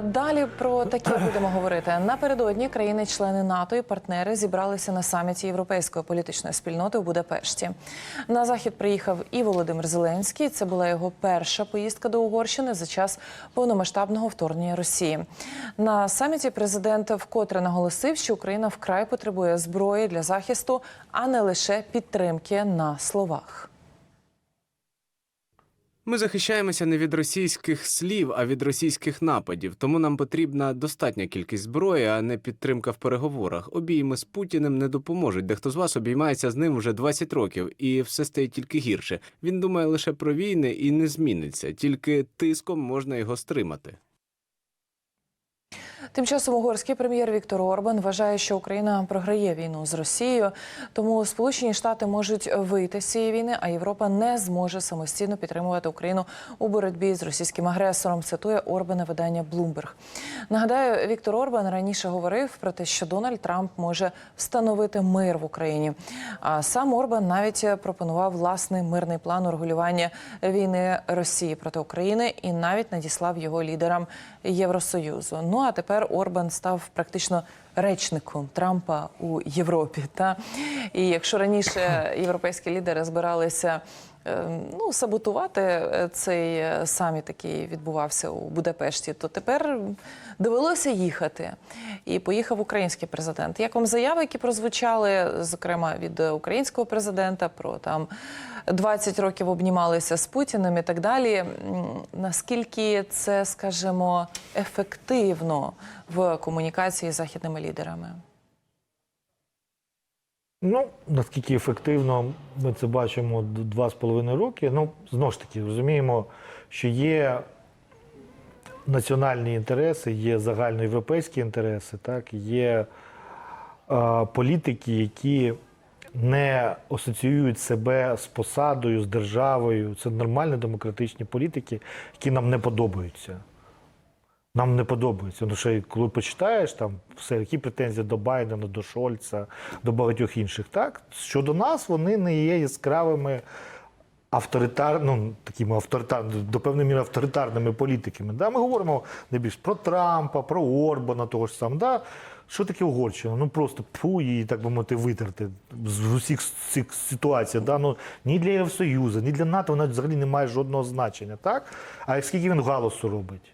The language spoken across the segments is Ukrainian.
Далі про таке будемо говорити. Напередодні країни-члени НАТО і партнери зібралися на саміті Європейської політичної спільноти у Будапешті. На захід приїхав і Володимир Зеленський. Це була його перша поїздка до Угорщини за час повномасштабного вторгнення Росії. На саміті президент вкотре наголосив, що Україна вкрай потребує зброї для захисту, а не лише підтримки на словах. Ми захищаємося не від російських слів, а від російських нападів. Тому нам потрібна достатня кількість зброї, а не підтримка в переговорах. Обійми з Путіним не допоможуть. Дехто з вас обіймається з ним вже 20 років, і все стає тільки гірше. Він думає лише про війни і не зміниться. Тільки тиском можна його стримати. Тим часом угорський прем'єр Віктор Орбан вважає, що Україна програє війну з Росією, тому Сполучені Штати можуть вийти з цієї війни, а Європа не зможе самостійно підтримувати Україну у боротьбі з російським агресором. Цитує Орбана видання Bloomberg. Нагадаю, Віктор Орбан раніше говорив про те, що Дональд Трамп може встановити мир в Україні. А сам Орбан навіть пропонував власний мирний план урегулювання війни Росії проти України і навіть надіслав його лідерам Євросоюзу. Ну а тепер Орбан став практично речником Трампа у Європі. Та і якщо раніше європейські лідери збиралися. Е, Ну, саботувати е, цей е, саміт, який відбувався у Будапешті, то тепер довелося їхати. І поїхав український президент. Як вам заяви, які прозвучали, зокрема від українського президента, про там 20 років обнімалися з Путіним і так далі. Наскільки це, скажімо, ефективно в комунікації з західними лідерами? Ну, наскільки ефективно ми це бачимо два з половиною роки. Ну, знову ж таки, розуміємо, що є національні інтереси, є загальноєвропейські інтереси, так, є е, політики, які не асоціюють себе з посадою, з державою. Це нормальні демократичні політики, які нам не подобаються. Нам не подобається. Ну, що коли почитаєш там все, які претензії до Байдена, до Шольца, до багатьох інших, так щодо нас вони не є яскравими авторитар, ну, такими авторитарними, до певної міри авторитарними політиками. Да? Ми говоримо найбільш про Трампа, про Орбана, того ж самого. Да? Що таке Угорщина? Ну просто пфу, її, так би мовити, витерти з усіх цих ситуацій. Да? Ну, ні для Євросоюзу, ні для НАТО вона взагалі не має жодного значення. Так? А скільки він галасу робить?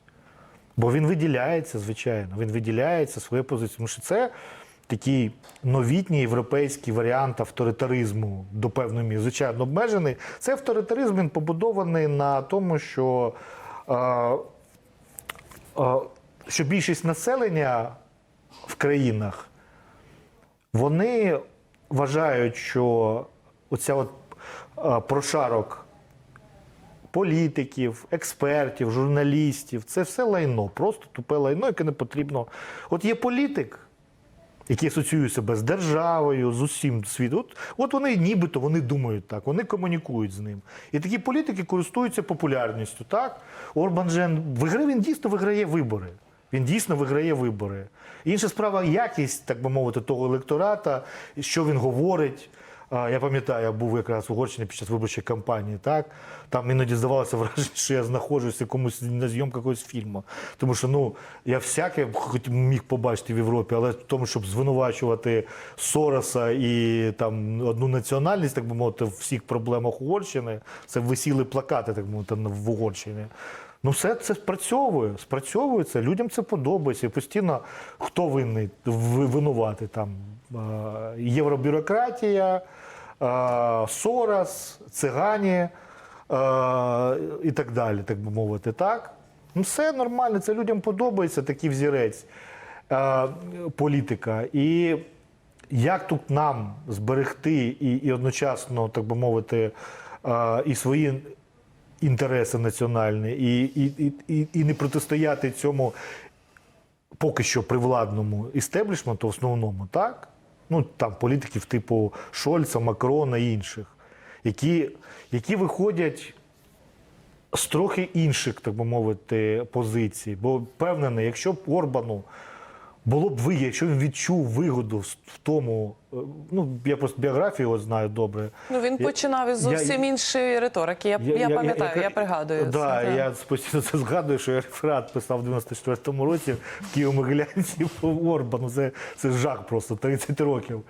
Бо він виділяється, звичайно, він виділяється своєю позицією. Тому що це такий новітній європейський варіант авторитаризму до певної міри. Звичайно, обмежений. Цей авторитаризм він побудований на тому, що, е, е, що більшість населення в країнах вони вважають, що оця от е, прошарок політиків, експертів, журналістів це все лайно, просто тупе лайно, яке не потрібно. От є політик, який асоціює себе з державою, з усім світом. От, от вони нібито вони думають так, вони комунікують з ним. І такі політики користуються популярністю. Так? Орбан же виграє, він дійсно виграє вибори. Він дійсно виграє вибори. Інша справа якість, так би мовити, того електората, що він говорить. Я пам'ятаю, я був якраз в Угорщині під час виборчої кампанії. Так там іноді здавалося враження, що я знаходжуся комусь на зйомках якогось фільму. Тому що ну я всяке міг побачити в Європі, але в тому, щоб звинувачувати Сороса і там одну національність, так би мовити, в всіх проблемах Угорщини, це висіли плакати, так би мовити, в Угорщині. Ну, все це спрацьовує, спрацьовує це. Людям це подобається. І постійно хто винний Ви- винуватий там євробюрократія, Сорос, цигані і так далі, так би мовити. Так? Ну, все нормально, це людям подобається такий взірець політика. І як тут нам зберегти і, і одночасно, так би мовити, і свої інтереси національні, і, і, і, і, не протистояти цьому поки що привладному істеблішменту основному, так? Ну там політиків типу Шольца, Макрона і інших, які, які виходять з трохи інших, так би мовити, позицій. Бо впевнений, якщо б Орбану було б ви, якщо він відчув вигоду в тому, е, ну я просто біографію його знаю добре. Ну він Я- починав із я- зовсім іншої риторики. Я, я, пам'ятаю, я, пригадую. Да, це, я постійно це згадую, що я реферат писав в 94-му році в Києво-Могилянці по Орбану. Це, це жах просто 30 років.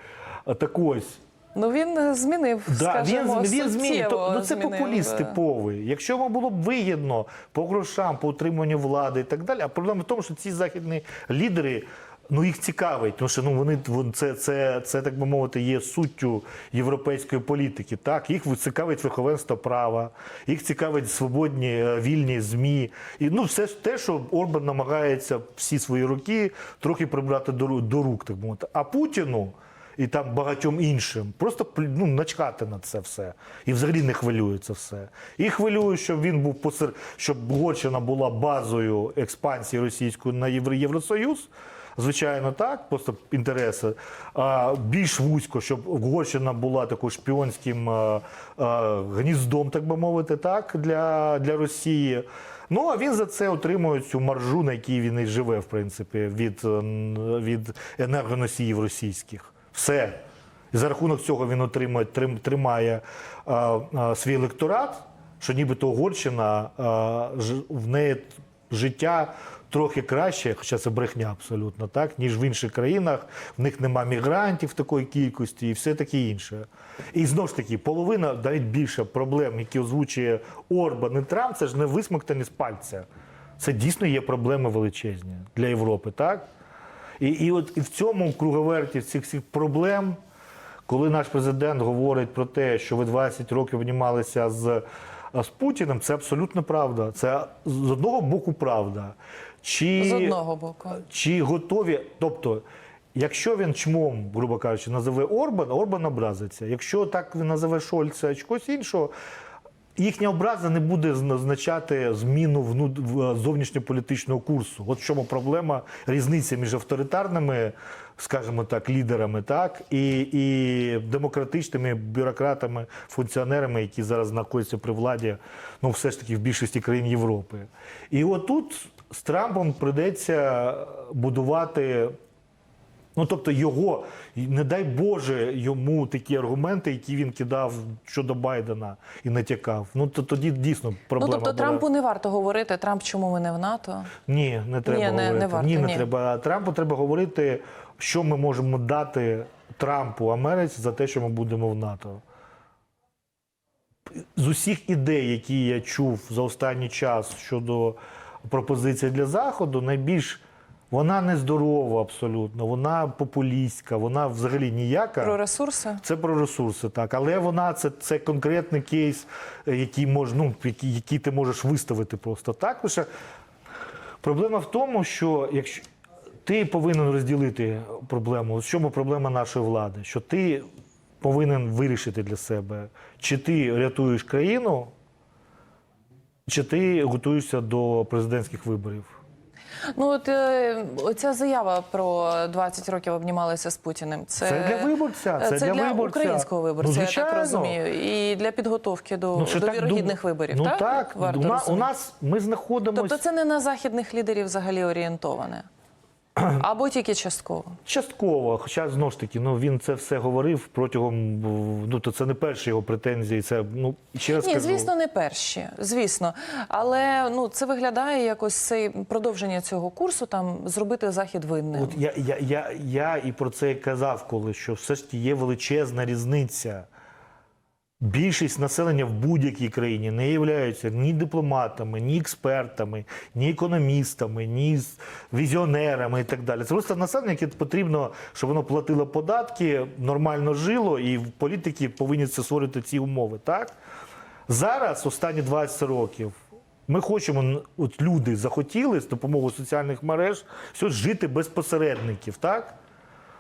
А так ось. Ну він е, змінив, Да, скажімо, він, він змінив. Тобто, ну, це змінив, популіст е, типовий. Якщо йому було б вигідно по грошам, по утриманню влади і так далі. А проблема в тому, що ці західні лідери. Ну, їх цікавить, тому що ну вони це, це, це так би мовити, є суттю європейської політики. Так, їх цікавить верховенство права, їх цікавить свободні е, вільні змі. І ну все те, що Орбан намагається всі свої роки трохи прибрати до, до рук, так би мовити. А Путіну і там багатьом іншим. Просто ну, начхати на це все. І взагалі не хвилюється все. І хвилює, щоб він був посер... щоб Угорщина була базою експансії російської на Євро... Євросоюз. Звичайно, так, просто інтереси. А, більш вузько, щоб Угорщина була такою шпіонським а, а, гніздом, так би мовити, так, для, для Росії. Ну, а він за це отримує цю маржу, на якій він і живе, в принципі, від, е, від енергоносіїв російських. Все. І за рахунок цього він отримує, трим- тримає а, а, свій електорат, що нібито Угорщина, а, ж- в неї життя трохи краще, хоча це брехня абсолютно, так, ніж в інших країнах. В них нема мігрантів такої кількості і все таке інше. І знову ж таки, половина, навіть більше проблем, які озвучує Орбан і Трамп, це ж не висмоктані з пальця. Це дійсно є проблеми величезні для Європи, так? І, і от і в цьому круговерті цих всіх проблем, коли наш президент говорить про те, що ви 20 років обнімалися з, з Путіним, це абсолютно правда. Це з одного боку правда. Чи, з одного боку. чи готові, тобто. Якщо він чмом, грубо кажучи, називе Орбан, Орбан образиться. Якщо так він називе Шольца чи когось іншого, їхня образа не буде означати зміну в- зовнішньополітичного курсу. От в чому проблема, різниця між авторитарними, скажімо так, лідерами, так, і, і демократичними бюрократами, функціонерами, які зараз знаходяться при владі, ну, все ж таки в більшості країн Європи. І отут з Трампом прийдеться будувати. Ну, тобто його, не дай Боже, йому такі аргументи, які він кидав щодо Байдена і натякав. Ну то тоді дійсно Ну проблема. тобто була. Трампу не варто говорити. Трамп, чому ми не в НАТО? Ні, не треба Ні, не- не говорити. варто, ні, не ні. треба. Трампу треба говорити, що ми можемо дати Трампу Америці за те, що ми будемо в НАТО. З усіх ідей, які я чув за останній час щодо пропозицій для Заходу, найбільш вона нездорова абсолютно, вона популістська, вона взагалі ніяка. Про ресурси? Це про ресурси, так. Але вона це, це конкретний кейс, е, який мож, ну, який, який ти можеш виставити просто так. Лише проблема в тому, що якщо ти повинен розділити проблему, в чому проблема нашої влади? Що ти повинен вирішити для себе, чи ти рятуєш країну, чи ти готуєшся до президентських виборів. Ну от е, оця заява про 20 років обнімалися з Путіним. Це, Це для виборця, це для виборця. українського виборця, Ну, я так розумію, і для підготовки до, що до так вірогідних дум- виборів. Ну так, так, Варто у, на- у розуміти. нас ми знаходимося. Тобто це не на західних лідерів взагалі орієнтоване. Або тільки частково. Частково, хоча знову ж таки, ну він це все говорив протягом. Ну то це не перші його претензії. Це ну ще раз Ні, кажу. звісно, не перші, звісно. Але ну це виглядає якось цей продовження цього курсу, там зробити захід винним. От я, я, я, я і про це казав, коли що все ж є величезна різниця. Більшість населення в будь-якій країні не являються ні дипломатами, ні експертами, ні економістами, ні візіонерами і так далі. Це просто населення, яке потрібно, щоб воно платило податки, нормально жило, і політики повинні це створити ці умови. Так? Зараз, останні 20 років, ми хочемо, от люди захотіли з допомогою соціальних мереж все жити без посередників, так?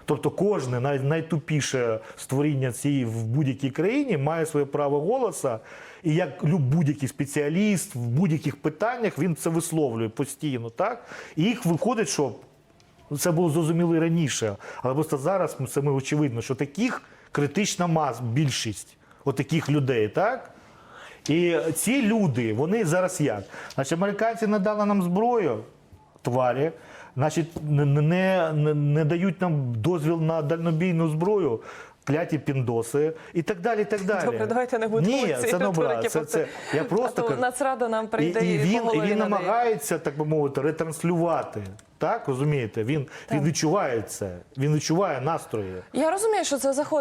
Тобто кожне най, найтупіше створіння цієї в будь-якій країні має своє право голоса, і як будь-який спеціаліст в будь-яких питаннях він це висловлює постійно, так? І їх виходить, що це було зрозуміло і раніше, але просто зараз це ми очевидно, що таких критична мас, більшість отаких людей, так? І ці люди, вони зараз як? Значить, американці надали нам зброю, тварі, значить, не, не, не, не дають нам дозвіл на дальнобійну зброю. Кляті піндоси і так далі. і так далі. Добре, давайте не будемо Ні, це не образ, це, це, я А просто то кажу. Нацрада нам прийде і, і він, і він намагається, так би мовити, ретранслювати. Так, розумієте? Він, він відчуває це, він відчуває настрої. Я розумію, що це заходить.